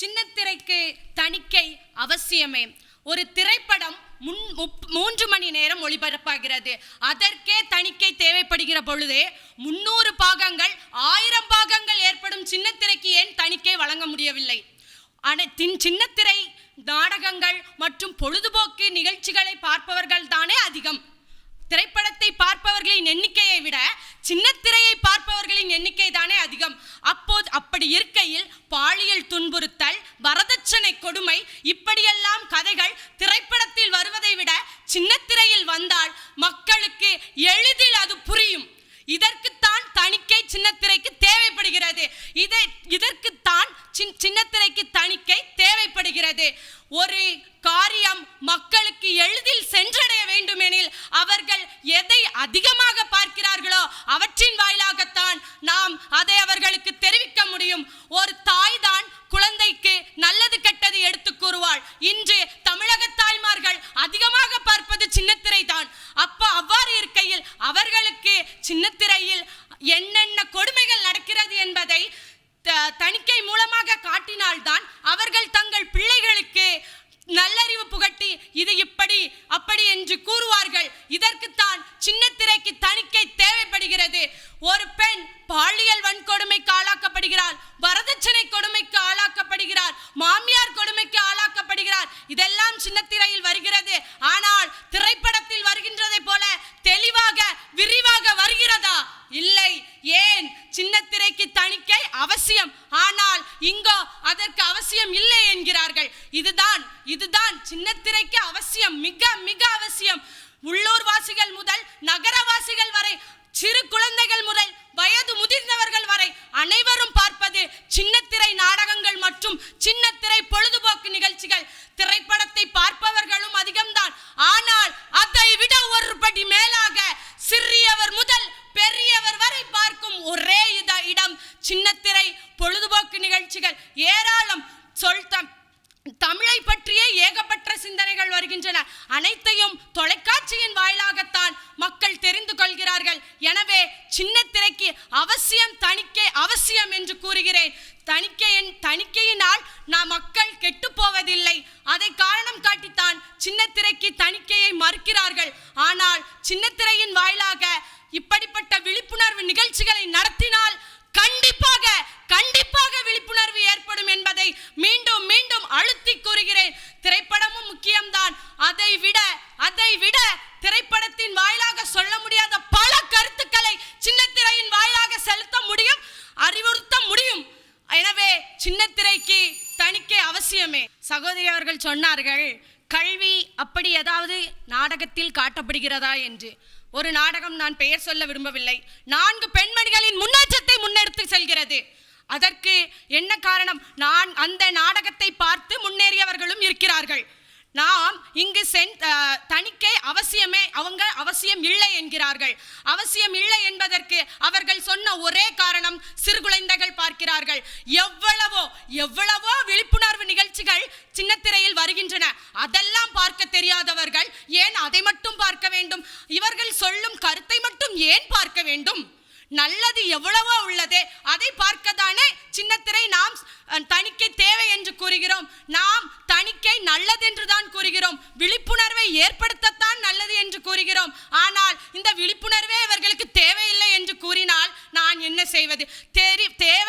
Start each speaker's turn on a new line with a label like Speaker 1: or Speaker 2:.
Speaker 1: சின்னத்திரைக்கு தணிக்கை அவசியமே. ஒரு திரைப்படம் முன் முப்- மூன்று மணி நேரம் ஒளிபரப்பாகிறது. அதற்கே தணிக்கை தேவைப்படுகிற பொழுதே முன்னூறு பாகங்கள் ஆயிரம் பாகங்கள் ஏற்படும் சின்னத்திரைக்கு ஏன் தணிக்கை வழங்க முடியவில்லை? ஆனால் சின்னத்திரை நாடகங்கள் மற்றும் பொழுதுபோக்கு நிகழ்ச்சிகளை பார்ப்பவர்கள் தானே அதிகம். திரைப்படத்தை பார்ப்ப கொடுமை. இப்படியெல்லாம் கதைகள் திரைப்படத்தில் வருவதை விட சின்னத்திரையில் வந்தால் மக்களுக்கு எளிதில் அது புரியும். இதற்குத்தான் தணிக்கை சின்னத்திரைக்கு தேவைப்படுகிறது. இதை இதற்குத்தான் சின் சின்னத்திரைக்கு தணிக்கை தேவைப்படுகிறது. ஒரு அவர்களுக்கு சின்னத்திரையில் என்னென்ன கொடுமைகள் நடக்கிறது என்பதை தணிக்கை மூலமாக காட்டினால்தான் அவர்கள் தங்கள் பிள்ளைகளுக்கு நல்லறிவு புகட்டி இது இப்படி அப்படி என்று கூறுவார்கள் இதற்குத்தான் சின்னத்திரைக்கு தணிக்கை தேவைப்படுகிறது ஒரு பெண் பாலியல் வன்கொடுமைக்கு ஆளாக்கப்படுகிறாள் வரதட்சணை கொடுமைக்கு ஆளாக்கப்படுகிறார் மாமியார் கொடுமைக்கு ஆளாக்கப்படுகிறார் இதெல்லாம் சின்னத்திரையில் வருகிறது ஆனால் திரைப்படத்தில் வருகின்றதை போல தெளிவாக விரிவாக வருகிறதா இல்லை ஏன் சின்னத்திரைக்கு தணிக்கை அவசியம் ஆனால் இங்கோ அதற்கு அவசியம் இல்லை இதுதான் இதுதான் சின்ன திரைக்கு அவசியம் மிக மிக அவசியம். உள்ளூர் வாசிகள் முதல் நகரவாசிகள் வரை சிறு குழந்தைகள் முதல் வயது முதிர்ந்தவர்கள் வரை அனைவரும் பார்ப்பது சின்னத்திரை நாடகங்கள் மற்றும் சின்னத்திரை பொழுதுபோக்கு நிகழ்ச்சிகள். திரைப்படத்தை பார்ப்பவர்களும் அதிகம்தான். ஆனால் அதை விட ஒரு படி மேலாக சிறியவர் முதல் பெரியவர் வரை பார்க்கும் ஒரே இத இடம் சின்னத்திரை சிந்தனைகள் வருகின்றன. அனைத்தையும் தொலைக்காட்சியின் வாயிலாகத்தான் மக்கள் தெரிந்து கொள்கிறார்கள். எனவே சின்னத்திரைக்கு அவசியம் தணிக்கை அவசியம் என்று கூறுகிறேன். தணிக்கையின் தணிக்கையினால் நாம் மக்கள் கெட்டு போவதில்லை. அதை காரணம் காட்டித்தான் சின்ன திரைக்கு தணிக்கையை மறுக்கிறார்கள். ஆனால் சின்ன திரையின் வாயிலாக இப்படிப்பட்ட விழிப்புணர்வு நிகழ்ச்சி நடத்தினால் கண்டிப்பாக கண்டிப்பாக விழிப்புணர்வு ஏற்படும் என்பதை மீண்டும் மீண்டும் அழுத்தி கூறுகிறேன் திரைப்படமும் முக்கியம்தான் அதை விட அதை விட திரைப்படத்தின் வாயிலாக சொல்ல முடியாத பல கருத்துக்களை சின்னத்திரையின் வாயிலாக செலுத்த முடியும் அறிவுறுத்த முடியும் எனவே சின்னத்திரைக்கு தணிக்கை அவசியமே. சகோதரி அவர்கள் சொன்னார்கள் கல்வி அப்படி ஏதாவது நாடகத்தில் காட்டப்படுகிறதா? என்று. ஒரு நாடகம் நான் பெயர் சொல்ல விரும்பவில்லை. நான்கு பெண்மணிகளின் முன்னேற்றத்தை முன்னெடுத்து செல்கிறது. அதற்கு என்ன காரணம்? நான் அந்த நாடகத்தை பார்த்து முன்னேறியவர்களும் இருக்கிறார்கள். நாம் இங்கு சென் தணிக்கை அவசியமே. அவங்க அவசியம் இல்லை என்கிறார்கள். அவசியம் இல்லை என்பதற்கு அவர்கள் சொன்ன ஒரே காரணம் சிறு குழந்தைகள் பார்க்கிறார்கள். எவ் எவ்வளவோ விழிப்புணர்வு நிகழ்ச்சிகள் சின்னத்திரையில் வருகின்றன. அதெல்லாம் பார்க்க தெரியாதவர்கள் ஏன் அதை மட்டும் பார்க்க வேண்டும்? இவர்கள் சொல்லும் கருத்தை மட்டும் ஏன் பார்க்க வேண்டும்? நல்லது எவ்வளவோ உள்ளது அதை பார்க்கத்தானே சின்னத்திரை நாம் தணிக்கை தேவை என்று கூறுகிறோம். நாம் தணிக்கை நல்லது என்று தான் கூறுகிறோம். விழிப்புணர்வை ஏற்படுத்தத்தான் நல்லது என்று கூறுகிறோம். ஆனால் இந்த விழிப்புணர்வே இவர்களுக்கு தேவையில்லை என்று கூறினால் நான் என்ன செய்வது? தெரி தேவை